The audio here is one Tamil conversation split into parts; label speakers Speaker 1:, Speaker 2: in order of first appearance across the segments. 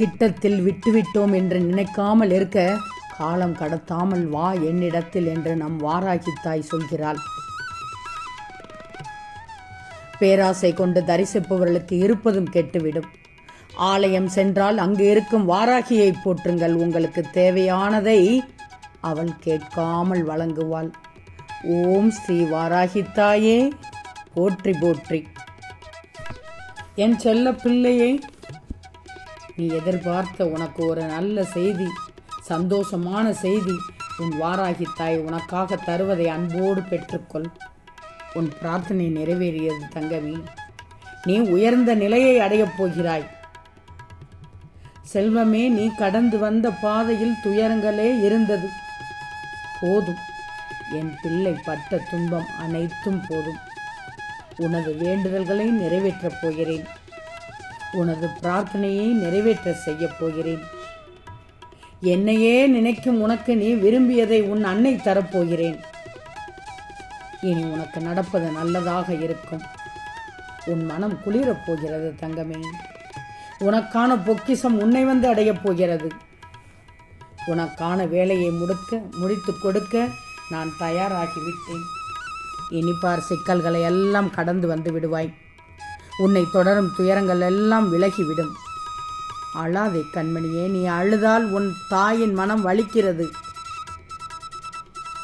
Speaker 1: கிட்டத்தில் விட்டுவிட்டோம் என்று நினைக்காமல் இருக்க காலம் கடத்தாமல் வா என்னிடத்தில் என்று நம் வாராகி தாய் சொல்கிறாள். பேராசை கொண்டு தரிசிப்பவர்களுக்கு இருப்பதும் கெட்டுவிடும். ஆலயம் சென்றால் அங்கு இருக்கும் வாராகியை போற்றுங்கள். உங்களுக்கு தேவையானதை அவள் கேட்காமல் வழங்குவாள். ஓம் ஸ்ரீ வாராகி தாயே போற்றி போற்றி. என் செல்ல பிள்ளையை நீ எதிர்பார்த்த உனக்கு ஒரு நல்ல செய்தி சந்தோஷமான செய்தி உன் வாராகி தாய் உனக்காக தருவதை அன்போடு பெற்றுக்கொள். உன் பிரார்த்தனை நிறைவேறியது தங்கவி. நீ உயர்ந்த நிலையை அடையப் போகிறாய். செல்வமே நீ கடந்து வந்த பாதையில் துயரங்களே இருந்தது. போதும். என் பிள்ளை பட்ட துன்பம் அனைத்தும் போதும். உனது வேண்டுதல்களை நிறைவேற்றப் போகிறேன். உனது பிரார்த்தனையை நிறைவேற்ற செய்யப் போகிறேன். என்னையே நினைக்கும் உனக்கு நீ விரும்பியதை உன் அன்னை தரப்போகிறேன். இனி உனக்கு நடப்பது நல்லதாக இருக்கும். உன் மனம் குளிரப் போகிறது தங்கமே. உனக்கான பொக்கிஷம் உன்னை வந்து அடையப் போகிறது. உனக்கான வேலையை முடுக்க முடித்து கொடுக்க நான் தயாராகிவிட்டேன். இனிப்பார் சிக்கல்களை எல்லாம் கடந்து வந்து விடுவாய். உன்னை தொடரும் துயரங்கள் எல்லாம் விலகிவிடும். அழாதே கண்மணியே நீ அழுதால் உன் தாயின் மனம் வலிக்கிறது.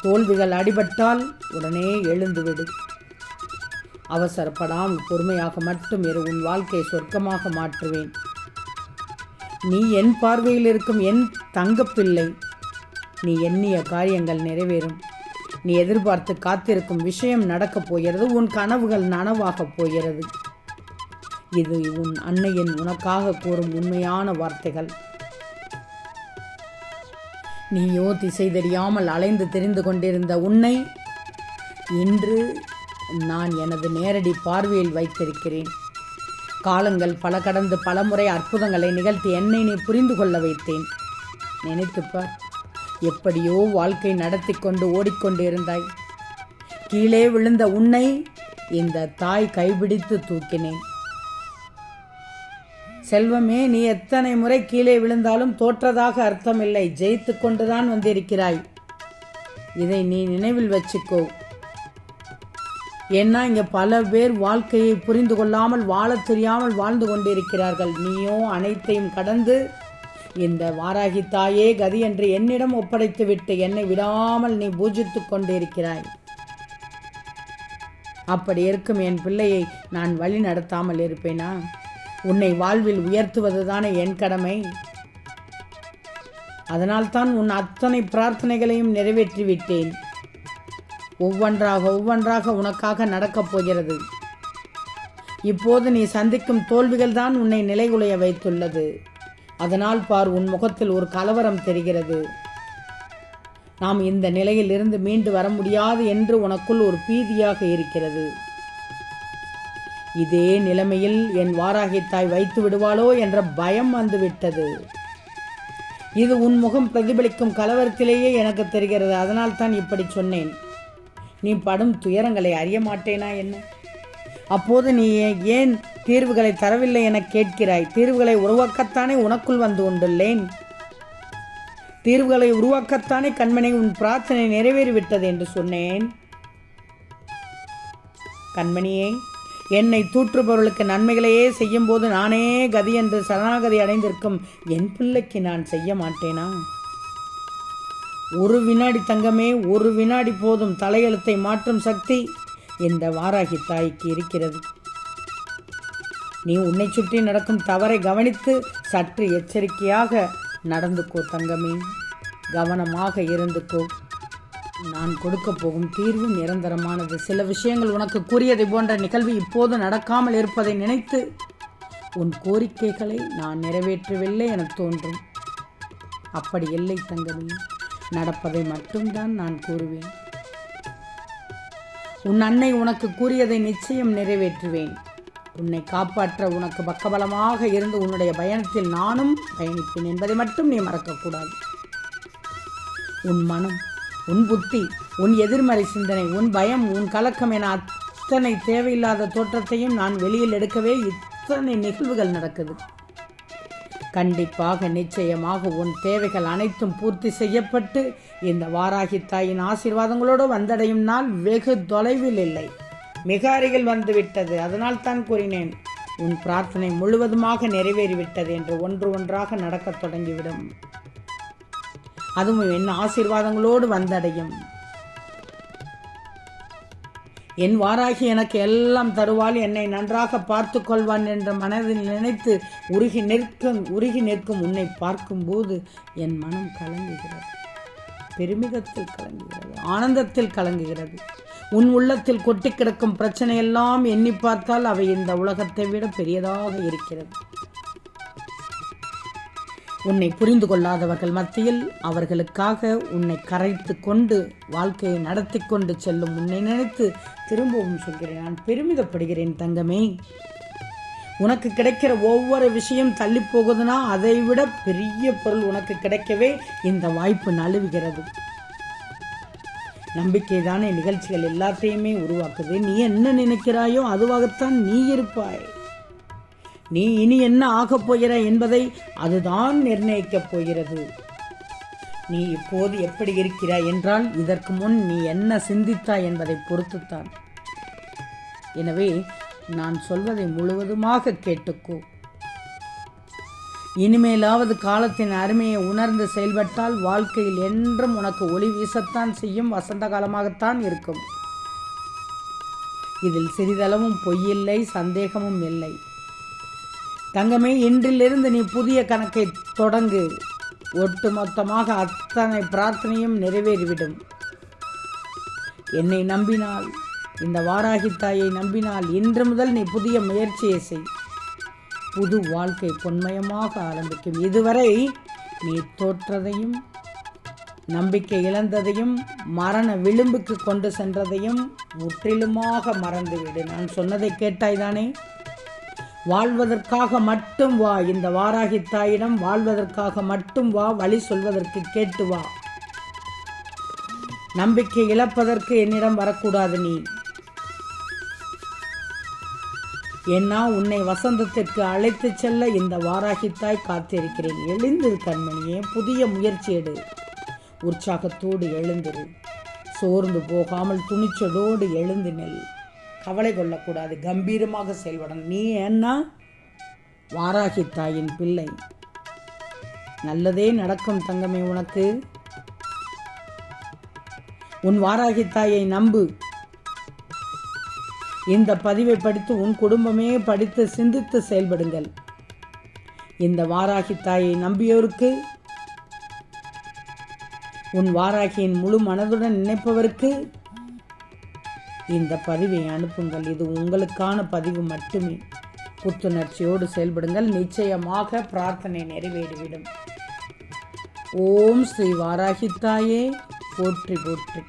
Speaker 1: தோல்விகள் அடிபட்டால் உடனே எழுந்துவிடு. அவசரப்படாமல் பொறுமையாக மட்டும் இரு உன் வாழ்க்கையை சொர்க்கமாக மாற்றுவேன். நீ என் பார்வையில் இருக்கும் என் தங்கப்பிள்ளை. நீ எண்ணிய காரியங்கள் நிறைவேறும். நீ எதிர்பார்த்து காத்திருக்கும் விஷயம் நடக்கப் போகிறது உன் கனவுகள் நனவாகப் போகிறது. இது உன் அன்னையின் உனக்காக கூறும் உண்மையான வார்த்தைகள். நீயோ திசை தெரியாமல் அலைந்து தெரிந்து கொண்டிருந்த உன்னை இன்று நான் எனது நேரடி பார்வையில் வைத்திருக்கிறேன். காலங்கள் பல கடந்து பலமுறை அற்புதங்களை நிகழ்த்தி என்னை நீ புரிந்து கொள்ள வைத்தேன். நினைத்துப்பார் எப்படியோ வாழ்க்கை நடத்தி கொண்டு ஓடிக்கொண்டு இருந்தாய் கீழே விழுந்த உன்னை இந்த தாய் கைபிடித்து தூக்கினேன். செல்வமே நீ எத்தனை முறை கீழே விழுந்தாலும் தோற்றதாக அர்த்தமில்லை. ஜெயித்து கொண்டுதான் வந்திருக்கிறாய். இதை நீ நினைவில் வச்சுக்கோ. ஏன்னா இங்கே பல பேர் வாழ்க்கையை புரிந்து கொள்ளாமல் வாழத் தெரியாமல் வாழ்ந்து கொண்டிருக்கிறார்கள். நீயோ அனைத்தையும் கடந்து இந்த வாராகி தாயே கதி என்று என்னிடம் ஒப்படைத்து விட்டு என்னை விடாமல் நீ பூஜித்து கொண்டிருக்கிறாய். அப்படி இருக்கும் என் பிள்ளையை நான் வழி நடத்தாமல் இருப்பேனா? உன்னை வாழ்வில் உயர்த்துவதுதானே என் கடமை? அதனால்தான் உன் அத்தனை பிரார்த்தனைகளையும் நிறைவேற்றிவிட்டேன். ஒவ்வொன்றாக ஒவ்வொன்றாக உனக்காக நடக்கப் போகிறது. இப்போது நீ சந்திக்கும் தோல்விகள் தான் உன்னை நிலைகுலைய வைத்துள்ளது. அதனால் பார் உன் முகத்தில் ஒரு கலவரம் தெரிகிறது. நாம் இந்த நிலையில் இருந்து மீண்டு வர முடியாது என்று உனக்குள் ஒரு பீதியாக இருக்கிறது. இதே நிலைமையில் என் வாராகி தாய் வைத்து விடுவாளோ என்ற பயம் வந்துவிட்டது. இது உன் முகம் பிரதிபலிக்கும் கலவரத்திலேயே எனக்கு தெரிகிறது. அதனால் தான் இப்படி சொன்னேன். நீ படும் துயரங்களை அறிய மாட்டேனா என்ன? அப்போது நீ ஏன் தீர்வுகளை தரவில்லை என கேட்கிறாய்? தீர்வுகளை உருவாக்கத்தானே உனக்குள் வந்து கொண்டுள்ளேன்? தீர்வுகளை உருவாக்கத்தானே கண்மணி உன் பிரார்த்தனை நிறைவேறிவிட்டது என்று சொன்னேன். கண்மணியே என்னை தூற்றுபவர்களுக்கு நன்மைகளையே செய்யும் போது நானே கதி என்று சரணாகதி அடைந்திருக்கும் என் பிள்ளைக்கு நான் செய்ய மாட்டேனா? ஒரு வினாடி தங்கமே ஒரு வினாடி போதும் தலையெழுத்தை மாற்றும் சக்தி இந்த வாராகி தாய்க்கு இருக்கிறது. நீ உன்னை சுற்றி நடக்கும் தவறை கவனித்து சற்று எச்சரிக்கையாக நடந்துக்கோ தங்கமே. கவனமாக இருந்துக்கோ நான் கொடுக்க போகும் தீர்வு நிரந்தரமானது. சில விஷயங்கள் உனக்கு கூறியதை போன்ற நிகழ்வு இப்போது நடக்காமல் இருப்பதை நினைத்து உன் கோரிக்கைகளை நான் நிறைவேற்றவில்லை என தோன்றும். அப்படி இல்லை தங்கமே நடப்பதை மட்டும்தான் நான் கூறுவேன். உன் அன்னை உனக்கு கூறியதை நிச்சயம் நிறைவேற்றுவேன். உன்னை காப்பாற்ற உனக்கு பக்கபலமாக இருந்து உன்னுடைய பயணத்தில் நானும் பயணிப்பேன் என்பதை மட்டும் நீ மறக்கக்கூடாது. உன் மனம் உன் புத்தி உன் எதிர்மறை சிந்தனை உன் பயம் உன் கலக்கம் என அத்தனை தேவையில்லாத தோற்றத்தையும் நான் வெளியில் எடுக்கவே இத்தனை நிகழ்வுகள் நடக்குது. கண்டிப்பாக நிச்சயமாக உன் தேவைகள் அனைத்தும் பூர்த்தி செய்யப்பட்டு இந்த வாராகி தாயின் ஆசீர்வாதங்களோடு வந்தடையும் நாள் வெகு தொலைவில் இல்லை. மிக அருகில் வந்துவிட்டது அதனால் தான் கூறினேன். உன் பிரார்த்தனை முழுவதுமாக நிறைவேறிவிட்டது என்று ஒன்று ஒன்றாக நடக்கத் தொடங்கிவிடும். அதுவும் என் ஆசீர்வாதங்களோடு வந்தடையும். என் வாராகி எனக்கு எல்லாம் தருவாள். என்னை நன்றாக பார்த்து கொள்வான் என்ற மனதில் நினைத்து உருகி நிற்கும் உருகி நிற்கும் உன்னை பார்க்கும்போது என் மனம் கலங்குகிறது. பெருமிதத்தில் கலங்குகிறது ஆனந்தத்தில் கலங்குகிறது. உன் உள்ளத்தில் கொட்டி கிடக்கும் பிரச்சனையெல்லாம் எண்ணி பார்த்தால் அவை இந்த உலகத்தை விட பெரியதாக இருக்கிறது. உன்னை புரிந்து கொள்ளாதவர்கள் மத்தியில் அவர்களுக்காக உன்னை கரைத்து கொண்டு வாழ்க்கையை நடத்தி கொண்டு செல்லும் உன்னை நினைத்து திரும்பவும் சொல்கிறேன். நான் பெருமிதப்படுகிறேன் தங்கமே. உனக்கு கிடைக்கிற ஒவ்வொரு விஷயம் தள்ளி போகுதுன்னா அதை விட பெரிய பொருள் உனக்கு கிடைக்கவே இந்த வாய்ப்பு நழுவுகிறது. நம்பிக்கை தானே நிகழ்ச்சிகள் எல்லாத்தையுமே உருவாக்குது. நீ என்ன நினைக்கிறாயோ அதுவாகத்தான் நீ இருப்பாய். நீ இனி என்ன ஆகப் போகிற என்பதை அதுதான் நிர்ணயிக்கப் போகிறது. நீ இப்போது எப்படி இருக்கிறாய் என்றால் இதற்கு முன் நீ என்ன சிந்தித்தாய் என்பதை பொறுத்துத்தான். எனவே நான் சொல்வதை முழுவதுமாக கேட்டுக்கோ. இனிமேலாவது காலத்தின் அருமையை உணர்ந்து செயல்பட்டால் வாழ்க்கையில் என்றும் உனக்கு ஒளி வீசத்தான் செய்யும் வசந்த காலமாகத்தான் இருக்கும். இதில் சிறிதளவும் பொய்யில்லை சந்தேகமும் இல்லை. தங்கமே இன்றிலிருந்து நீ புதிய கணக்கை தொடங்கு. ஒட்டுமொத்தமாக அத்தனை பிரார்த்தனையும் நிறைவேறிவிடும். என்னை நம்பினால் இந்த வாராகி தாயை நம்பினால் இன்று முதல் நீ புதிய முயற்சியை செய். புது வாழ்க்கை பொன்மயமாக ஆரம்பிக்கும். இதுவரை நீ தோற்றதையும் நம்பிக்கை இழந்ததையும் மரண விளிம்புக்கு கொண்டு சென்றதையும் முற்றிலுமாக மறந்துவிடு. நான் சொன்னதை கேட்டாய்தானே வாழ்வதற்காக மட்டும் வா இந்த வாராகி தாயிடம் வாழ்வதற்காக மட்டும் வா வழி சொல்வதற்கு கேட்டு வா. நம்பிக்கை இழப்பதற்கு என்னிடம் வரக்கூடாது நீ. ஏன்னா உன்னை வசந்தத்திற்கு அழைத்துச் செல்ல இந்த வாராகித்தாய் காத்திருக்கிறேன். எழுந்திரு கண்மணியே புதிய முயற்சி எடு. உற்சாகத்தோடு எழுந்திரு. சோர்ந்து போகாமல் துணிச்சலோடு எழுந்து நெல். கவலை கொள்ளக்கூடாது கம்பீரமாக செயல்படணும். நீ ஏன்னா வாராகி தாயின் பிள்ளை. நல்லதே நடக்கும் தங்கமே உனக்கு. உன் வாராகி தாயை நம்பு. இந்த பதிவை படித்து உன் குடும்பமே படித்து சிந்தித்து செயல்படுங்கள். இந்த வாராகி தாயை நம்பியோருக்கு உன் வாராகியின் முழு மனதுடன் நினைப்பவருக்கு இந்த பதிவை அனுப்புங்கள். இது உங்களுக்கான பதிவு மட்டுமே. புத்துணர்ச்சியோடு செயல்படுங்கள். நிச்சயமாக பிரார்த்தனை நிறைவேறிவிடும். ஓம் ஸ்ரீ வாராகித்தாயே. போற்றி போற்றி.